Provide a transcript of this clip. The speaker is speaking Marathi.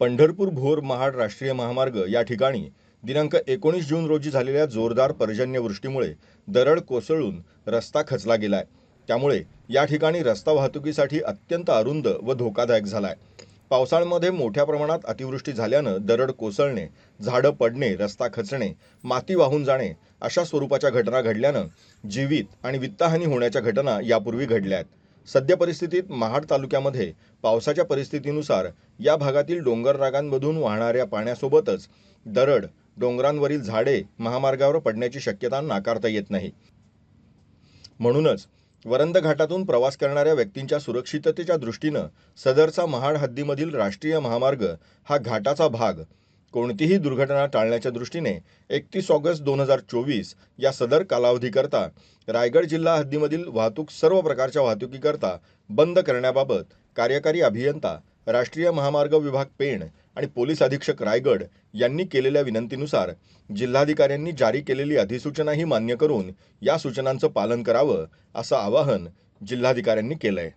पंढरपूर भोर महाड राष्ट्रीय महामार्ग या ठिकाणी दिनांक एकोणीस जून रोजी झालेल्या जोरदार पर्जन्यवृष्टीमुळे दरड कोसळून रस्ता खचला गेलाय. त्यामुळे या ठिकाणी रस्ता वाहतुकीसाठी अत्यंत अरुंद व धोकादायक झालाय. पावसाळ्यामध्ये मोठ्या प्रमाणात अतिवृष्टी झाल्यानं दरड कोसळणे झाडं पडणे रस्ता खचणे माती वाहून जाणे अशा स्वरूपाच्या घटना घडल्यानं जीवित आणि वित्तहानी होण्याच्या घटना यापूर्वी घडल्या आहेत सद्य परिस्थितीत महाड तालुक्यामध्ये पावसाच्या परिस्थितीनुसार या भागातील डोंगर रागांमधून वाहणाऱ्या पाण्यासोबतच दरड डोंगरांवरील झाडे महामार्गावर पडण्याची शक्यता नाकारता येत नाही. म्हणूनच वरंद घाटातून प्रवास करणाऱ्या व्यक्तींच्या सुरक्षिततेच्या दृष्टीनं सदरचा महाड हद्दीमधील राष्ट्रीय महामार्ग हा घाटाचा भाग कोणतीही दुर्घटना टाळण्याच्या दृष्टीने एकतीस ऑगस्ट दोन हजार चोवीस या सदर कालावधीकरता रायगड जिल्हा हद्दीमधील वाहतूक सर्व प्रकारच्या वाहतुकीकरता बंद करण्याबाबत कार्यकारी अभियंता राष्ट्रीय महामार्ग विभाग पेण आणि पोलीस अधीक्षक रायगड यांनी केलेल्या विनंतीनुसार जिल्हाधिकाऱ्यांनी जारी केलेली अधिसूचनाही मान्य करून या सूचनांचं पालन करावं असं आवाहन जिल्हाधिकाऱ्यांनी केलं आहे